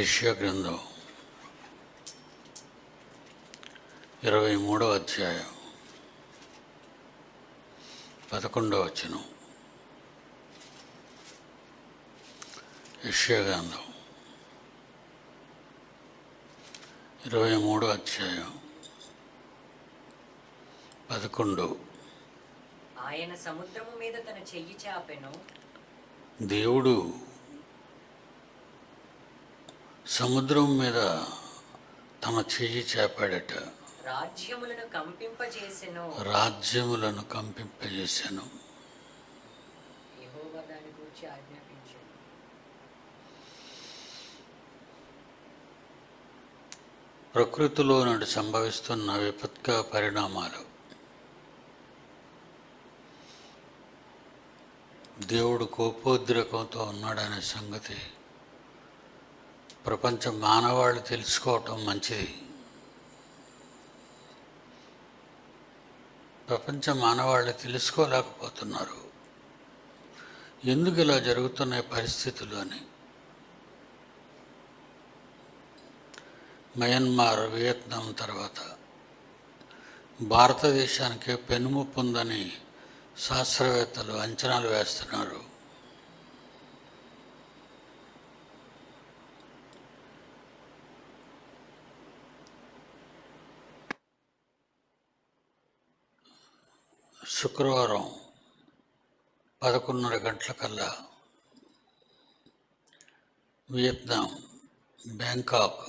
యెషయా గ్రంథం. ఇరవై మూడవ అధ్యాయం. పదకొండవ వచనం. యెషయా గ్రంథం. ఇరవై మూడో అధ్యాయం. పదకొండు. ఆయన సముద్రము మీద తన చెయ్యి చాపెను. దేవుడు సముద్రం మీద తన చెయ్యి చేపాడట. రాజ్యములను కంపింపజేసెను. రాజ్యములను కంపింపజేశాను ప్రకృతిలో నాడు సంభవిస్తున్న విపత్క పరిణామాలు. దేవుడు కోపోద్రేకంతో ఉన్నాడనే సంగతి ప్రపంచ మానవాళి తెలుసుకోవటం మంచిది. ప్రపంచ మానవాళి తెలుసుకోలేకపోతున్నారు. ఎందుకు ఇలా జరుగుతున్నాయి పరిస్థితులు అని? మయన్మార్ వియత్నాం తర్వాత భారతదేశానికి పెనుముప్పు ఉందని శాస్త్రవేత్తలు అంచనాలు వేస్తున్నారు. శుక్రవారం పదకొండున్నర గంటలకల్లా వియత్నాం బ్యాంకాక్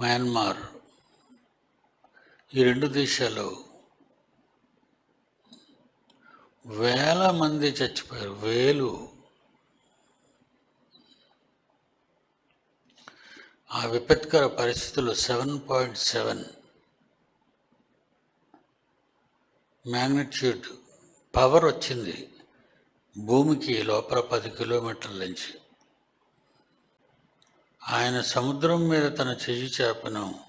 మయన్మార్ ఈ రెండు దేశాలు వేల మంది చచ్చిపోయారు వేలు. ఆ విపత్కర పరిస్థితులు seven point seven magnitude power వచ్చింది. భూమికి లోపల పది కిలోమీటర్ల నుంచి. ఆయన సముద్రం మీద తన చెయ్యి చేపను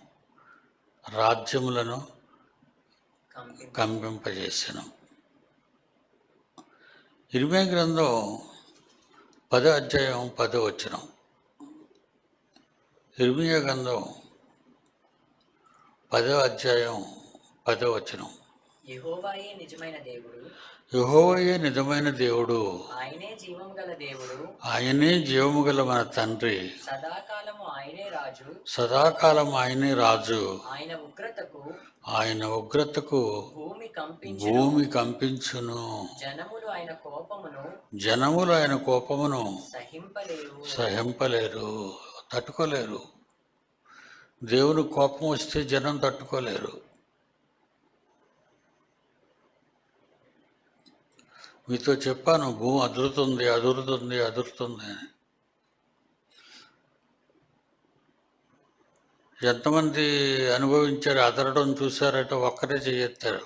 రాజ్యములను కంపింపజేసాను. ఇరిమే గ్రంథం పదో అధ్యాయం పదో వచ్చిన ఇర్మియా గ్రంథం పదో అధ్యాయం పదో వచ్చినాం యెహోవాయే నిజమైన దేవుడు. యెహోవయే నిజమైన దేవుడు. ఆయనే జీవము గల దేవుడు. ఆయనే జీవము గల మన తండ్రి. సదాకాలము ఆయనే రాజు. సదాకాలం ఆయనే రాజు. ఆయన ఉగ్రతకు ఆయన ఉగ్రతకు భూమి కంపించు భూమి కంపించును. జనములు ఆయన కోపమును జనములు ఆయన కోపమును సహింపలేరు. సహింపలేరు తట్టుకోలేరు. దేవుని కోపం వస్తే జనం తట్టుకోలేరు. మీతో చెప్పాను భూమి అదురుతుంది అదురుతుంది అదురుతుంది అని. ఎంతమంది అనుభవించారు అదరడం చూసారంటే ఒక్కరే చేయెత్తారు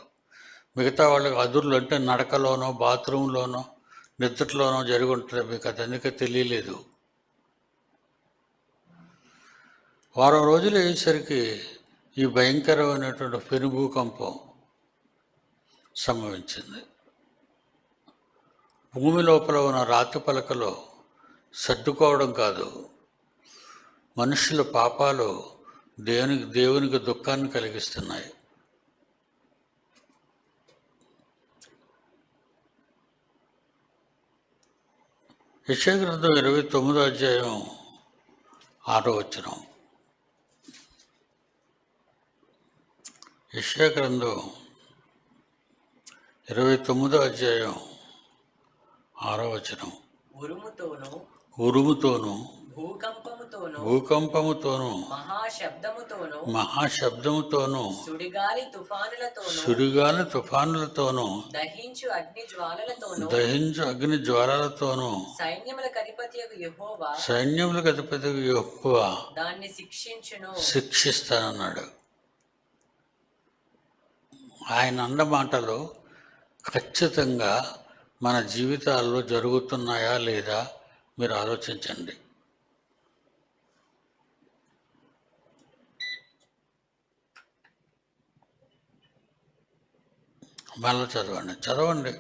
మిగతా వాళ్ళకి అదురులు అంటే నడకలోనో బాత్రూంలోనో నిద్రలోనో జరిగి ఉంటుంది మీకు అది అందుకే తెలియలేదు. వారం రోజులు అయ్యేసరికి ఈ భయంకరమైనటువంటి పెనుభూకంపం సంభవించింది. భూమి లోపల ఉన్న రాతి పలకలో సర్దుకోవడం కాదు. మనుషుల పాపాలు దేవునికి దేవునికి దుఃఖాన్ని కలిగిస్తున్నాయి. యశగ్రంథం ఇరవై తొమ్మిదో అధ్యాయం ఆరో వచ్చిన యశగ్రంథం ఇరవై తొమ్మిదో అధ్యాయం ఆరో వచనం. ఉరుముతోను ఉరుముతోనూ భూకంపముతోను భూకంపముతోనూ మహాశబ్దముతోను మహాశబ్దముతోనూ సుడిగాలి తుఫానులతోను సుడిగాలి తుఫానులతోనూ దహించు అగ్ని జ్వాలలతోను దహించు అగ్ని జ్వాలలతోనూ యెహోవా సైన్యములకు దాన్ని శిక్షించును. శిక్షిస్తానన్నాడు. ఆయన అన్న మాటలు ఖచ్చితంగా మన జీవితాల్లో జరుగుతున్నాయా లేదా మీరు ఆలోచించండి. మళ్ళీ చదవండి. చదవండి.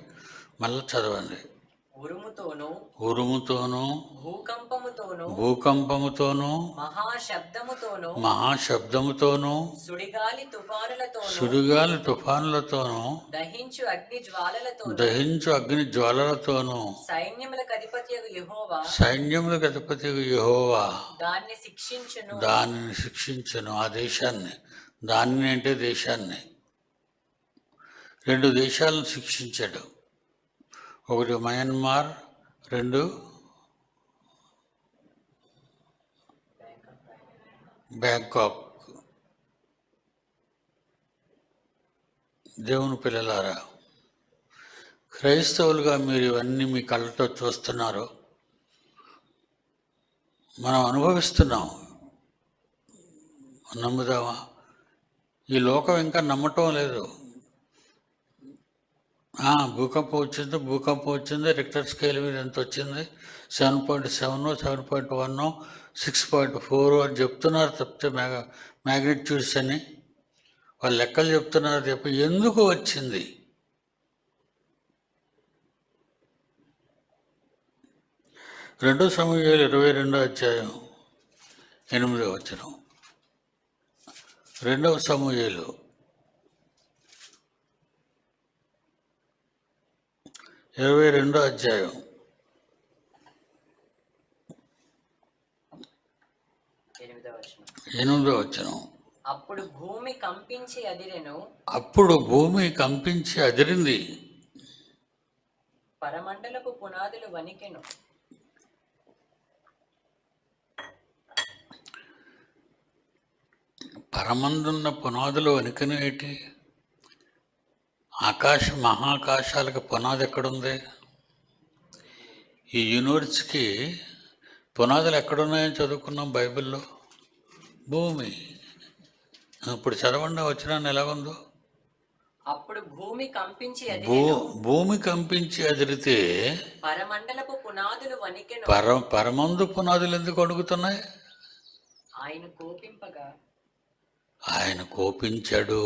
మళ్ళీ చదవండి. ఉరుముతోనూ ఉరుముతోనూ భూకంపముతోనూ భూకంపముతోనూ మహాశబ్దముతోనూ మహాశబ్దముతోనూ సుడిగాలి తుఫానులతోనూ సుడిగాలి తుఫానులతోనూ దహించు అగ్ని జ్వాలలతోనూ దహించు అగ్ని జ్వాలలతోనూ సైన్యములకు అధిపత్యగు యెహోవా సైన్యములకు అధిపతి యెహోవా దాన్ని శిక్షించును. దానిని శిక్షించను. ఆ దేశాన్ని దానిని అంటే దేశాన్ని. రెండు దేశాలను శిక్షించాడు. ఒకటి మయన్మార్ రెండు బ్యాంకాక్. దేవుని పిల్లలారా క్రైస్తవులుగా మీరు ఇవన్నీ మీ కళ్ళతో చూస్తున్నారు. మనం అనుభవిస్తున్నాం. నమ్ముదామా? ఈ లోకం ఇంకా నమ్మటం లేదు. భూకంపం వచ్చింది భూకంపం వచ్చింది రిక్టర్ స్కేల్ మీద ఎంత వచ్చింది? Seven point seven seven point one six point four అని చెప్తున్నారు తప్పితే మ్యాగ మ్యాగ్నిట్యూడ్స్ అని. వాళ్ళు లెక్కలు చెప్తున్నారు తప్ప ఎందుకు వచ్చింది? రెండో సమయాలు ఇరవై రెండో అధ్యాయం ఎనిమిదో వచ్చిన రెండవ సమూహలు ఇరవై రెండో అధ్యాయం. ఎనిమిదో వచనం. అప్పుడు భూమి కంపించి అదిరెను. అప్పుడు భూమి కంపించి అదిరింది. పరమండలపు పునాదులు వణికెను. పరమందున్న పునాదులు వణికినేటి ఆకాశ మహాకాశాలకు పునాది ఎక్కడుంది? ఈ యూనివర్స్కి పునాదులు ఎక్కడున్నాయని చదువుకున్నాం బైబిల్లో? భూమి. ఇప్పుడు చదవండి వచ్చిన ఎలాగుందో అప్పుడు భూమి కంపించి భూమి కంపించి అదిరితే పరమండలపు పునాదులు వణికెను. పర పరమందు పునాదులు ఎందుకు అడుగుతున్నాయి ఆయన కోపింపగా ఆయన కోపించాడు.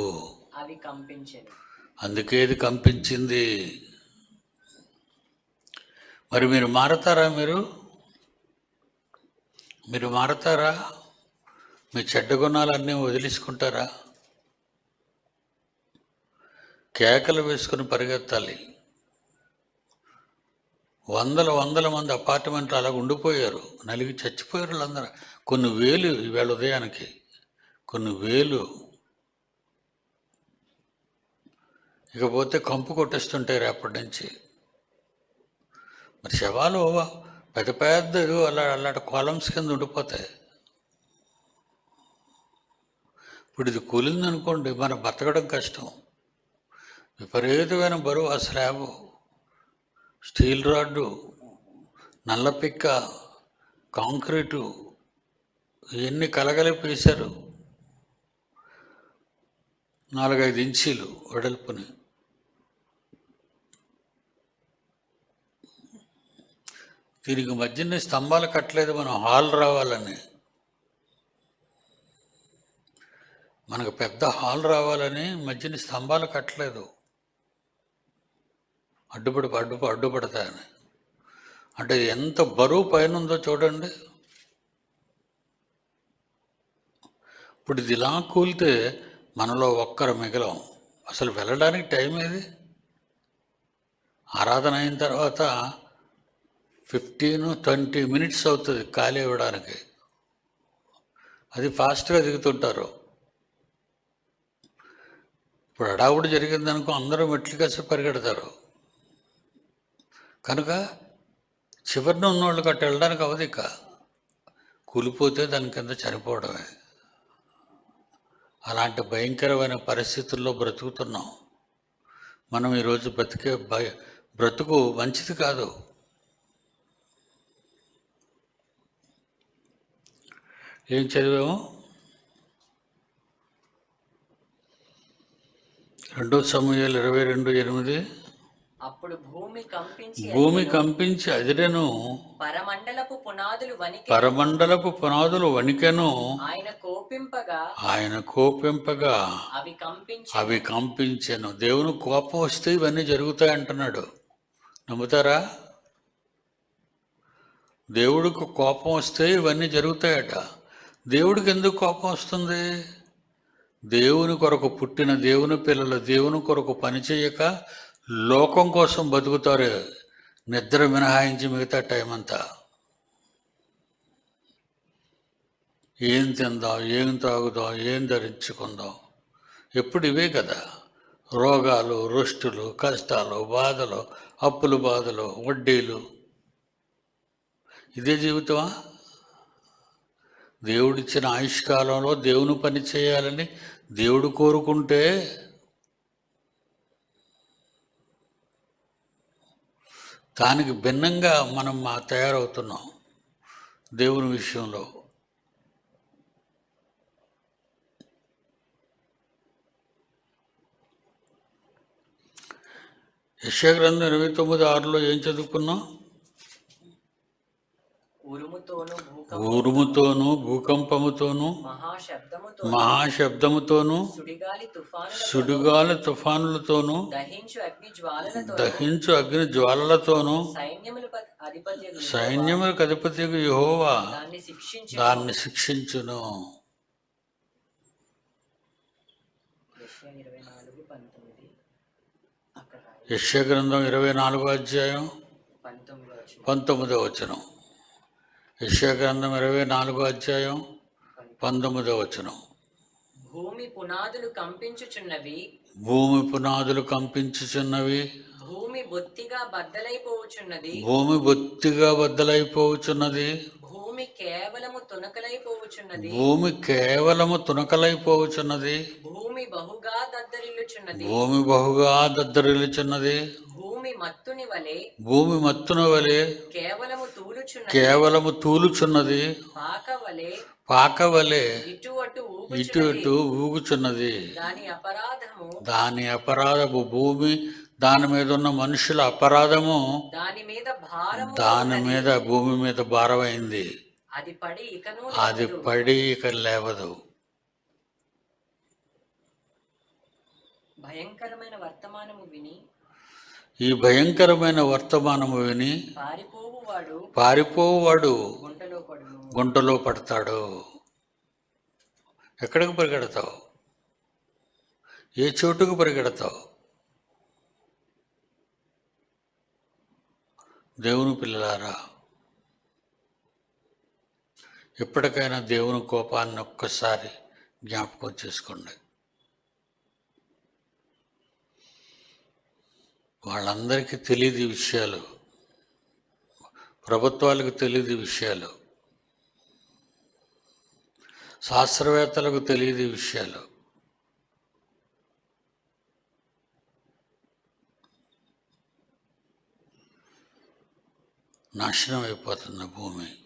అవి కంపించెను. అందుకే ఇది కంపించింది. మరి మీరు మారతారా మీరు? మీరు మారతారా? మీ చెడ్డ గుణాలన్నీ వదిలేసుకుంటారా? కేకలు వేసుకుని పరిగెత్తాలి. వందల వందల మంది అపార్ట్మెంట్లు అలా ఉండిపోయారు. నలిగి చచ్చిపోయారు వాళ్ళందరూ. కొన్ని వేలు ఈవేళ ఉదయానికి. కొన్ని వేలు ఇకపోతే కంపు కొట్టేస్తుంటారు అప్పటి నుంచి. మరి శవాలు పెద్ద పెద్ద అలా అలాంటి కాలమ్స్ కింద ఉండిపోతాయి. ఇప్పుడు ఇది కూలిందనుకోండి మనం బతకడం కష్టం. విపరీతమైన బరువు ఆ స్లాబ్. స్టీల్ రాడ్డు నల్ల పిక్క కాంక్రీటు ఇవన్నీ కలగలిపేశారు నాలుగైదు ఇంచీలు వెడల్పుని. దీనికి మధ్యన స్తంభాలు కట్టలేదు మనం హాల్ రావాలని. మనకు పెద్ద హాల్ రావాలని మధ్యన స్తంభాలు కట్టలేదు. అడ్డుపడి అడ్డు అడ్డుపడతాయని. అంటే ఎంత బరువు పైన ఉందో చూడండి. ఇప్పుడు ఇది ఇలా కూలితే మనలో ఒక్కరు మిగలం. అసలు వెళ్ళడానికి టైం ఏది? ఆరాధన అయిన తర్వాత ఫిఫ్టీన్ ట్వంటీ మినిట్స్ అవుతుంది ఖాళీ ఇవ్వడానికి. అది ఫాస్ట్గా దిగుతుంటారు. ఇప్పుడు అడావుడు జరిగిందనుకో అందరూ మెట్లు కలిసి పరిగెడతారు. కనుక చివరిన ఉన్నోళ్ళు గట్ట వెళ్ళడానికి అవదు ఇక. కూలిపోతే దాని కింద చనిపోవడమే. అలాంటి భయంకరమైన పరిస్థితుల్లో బ్రతుకుతున్నాం. మనం ఈరోజు బ్రతికే భయ బ్రతుకు మంచిది కాదు. ఏం చదివాము రెండో సమయాలు ఇరవై రెండు ఎనిమిది. అప్పుడు భూమి కంపించి భూమి. కంపించి అదిరెను పరమండలపు పునాదులు వణికి పరమండలపు పునాదులు వణికెను. ఆయన కోపింపగా ఆయన కోపింపగా అవి కంపించి అవి కంపించెను. దేవుని కోపం వస్తే ఇవన్నీ జరుగుతాయి అంటున్నాడు. నమ్ముతారా? దేవుడికి కోపం వస్తే ఇవన్నీ జరుగుతాయట. దేవుడికి ఎందుకు కోపం వస్తుంది? దేవుని కొరకు పుట్టిన దేవుని పిల్లలు దేవుని కొరకు పనిచేయక లోకం కోసం బతుకుతారు. నిద్ర మినహాయించి మిగతా టైం అంతా. ఏం తిందాం? ఏం తాగుదాం? ఏం ధరించుకుందాం? ఎప్పుడు ఇవే కదా. రోగాలు రుష్టులు కష్టాలు బాధలు అప్పులు బాధలు వడ్డీలు. ఇదే జీవితమా? దేవుడిచ్చిన ఆయుష్కాలంలో దేవుని పని చేయాలని దేవుడు కోరుకుంటే దానికి భిన్నంగా మనం మా తయారవుతున్నాం దేవుని విషయంలో. యశాగ్రంథం ఇరవై తొమ్మిది ఆరులో ఏం చదువుకున్నాం? ఉరుముతోను భూకంప ఉరుముతోనూ భూకంపముతోనూ మహాశబ్దముతో మహాశబ్దముతోనూ సుడిగాలి తుఫాను సుడిగాలి తుఫానులతోనూ దహించు అగ్ని జ్వాలలతోనూ సైన్యముల అధిపతి సైన్యములకు అధిపతికి యెహోవా. దాన్ని శిక్షించి దాన్ని శిక్షించును. యెషయా ఇరవై నాలుగు ఇరవై అధ్యాయం పంతొమ్మిదో వచనం. యశ్యగ్రంథం ఇరవై నాలుగో అధ్యాయం పంతొమ్మిదో వచనం. భూమి పునాదులు కంపించుచున్నవి. భూమి పునాదులు కంపించుచున్నవి. భూమి బొత్తిగా బద్దలైపోవచున్నది. భూమి బొత్తిగా బద్దలైపోవచున్నది. భూమి కేవలము తునకలైపోవచున్నది. భూమి కేవలము తునకలైపోవచున్నది. భూమి బహుగా దద్దరిల్లుచున్నది. భూమి బహుగా దద్దరిల్లుచున్నది. భూమి మత్తుని వలె భూమి మత్తున వలె కేవలము తూలుచున్నది. కేవలము తూలుచున్నది. పాక వలె పాక వలె ఇటు అటు ఇటు ఊగుచున్నది. దాని అపరాధము దాని అపరాధము భూమి దాని మీద ఉన్న మనుషుల అపరాధము దాని మీద దాని మీద భూమి మీద భారమైంది. అది పడి ఇకను అది. పడి ఇక లేవదు. భయంకరమైన వర్తమానము విని ఈ భయంకరమైన వర్తమానము విని పారిపోవువాడు పారిపోవాడు గుంటలో పడతాడు. ఎక్కడికి పరిగెడతావు? ఏ చోటుకు పరిగెడతావు? దేవుని పిల్లలారా ఎప్పటికైనా దేవుని కోపాన్ని ఒక్కసారి జ్ఞాపకం చేసుకోండి. వాళ్ళందరికీ తెలియదు విషయాలు. ప్రభుత్వాలకు తెలియదు విషయాలు. శాస్త్రవేత్తలకు తెలియదు విషయాలు. నాశనం అయిపోతున్న భూమి.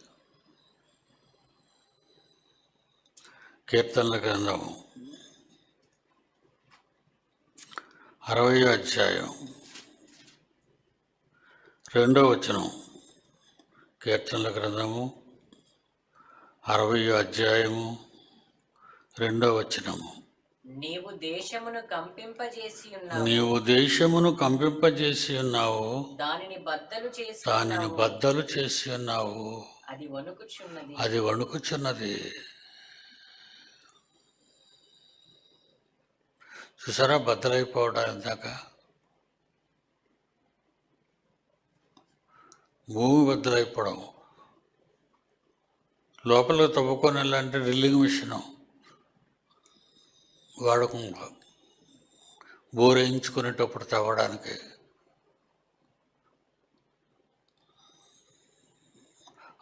కీర్తనల గ్రంథము. అరవై అధ్యాయం. రెండో వచనం కీర్తనల గ్రంథము అరవై అధ్యాయము రెండో వచనము. నీవు దేశమును కంపింపజేసి ఉన్నావు. నీవు దేశమును కంపింపజేసి ఉన్నావు. దానిని బద్దలు చేసి దానిని. బద్దలు చేసి ఉన్నావు. అది వణుకుచున్నది. అది వణుకుచున్నది. చూసారా? బద్దలైపోవడం ఇందాక భూమి బద్దలైపోవడం లోపల తవ్వుకొని వెళ్ళాలంటే డ్రిల్లింగ్ మిషన్ వాడకుండా బోర్ వేయించుకునేటప్పుడు తవ్వడానికి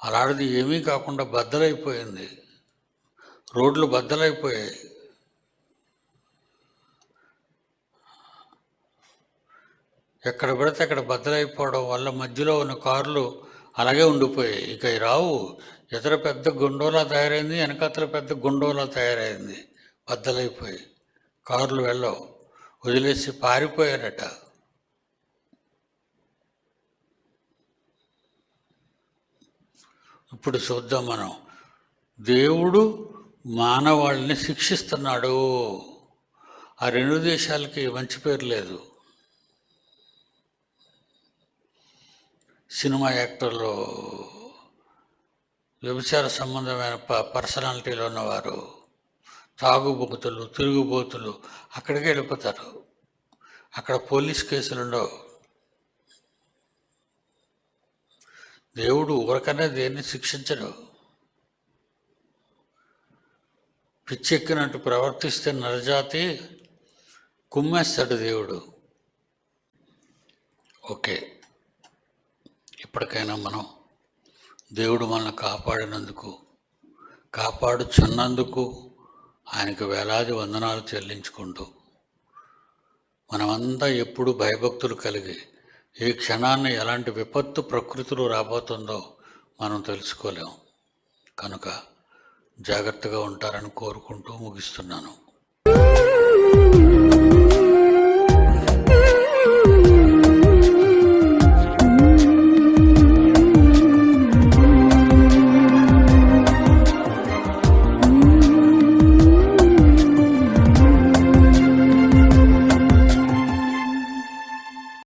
అలాంటిది ఏమీ కాకుండా బద్దలైపోయింది. రోడ్లు బద్దలైపోయాయి. ఎక్కడ పడితే అక్కడ బద్దలైపోవడం వల్ల మధ్యలో ఉన్న కార్లు అలాగే ఉండిపోయాయి. ఇక రావు ఇతర పెద్ద గుండోలా తయారైంది వెనకాతల పెద్ద గుండోలా తయారైంది. బద్దలైపోయి కార్లు వెళ్ళవు. వదిలేసి పారిపోయారట. ఇప్పుడు చూద్దాం మనం. దేవుడు మానవాళ్ళని శిక్షిస్తున్నాడు. ఆ రెండు దేశాలకి మంచి పేరు లేదు. సినిమా యాక్టర్లు వ్యభిచార సంబంధమైన ప పర్సనాలిటీలో ఉన్నవారు తాగుబోతులు తిరుగుబోతులు అక్కడికి వెళ్ళిపోతారు. అక్కడ పోలీస్ కేసులు ఉండవు. దేవుడు ఊరకనే దేన్ని శిక్షించడు. పిచ్చెక్కినట్టు ప్రవర్తిస్తే నరజాతి కుమ్మేస్తాడు దేవుడు. ఓకే. ఇప్పటికైనా మనం దేవుడు మనల్ని కాపాడినందుకు కాపాడుచున్నందుకు ఆయనకు వేలాది వందనాలు చెల్లించుకుంటూ మనమంతా ఎప్పుడు భయభక్తులు కలిగి ఏ క్షణాన్ని ఎలాంటి విపత్తు ప్రకృతిలో రాబోతుందో మనం తెలుసుకోలేం. కనుక జాగ్రత్తగా ఉంటారని కోరుకుంటూ ముగిస్తున్నాను.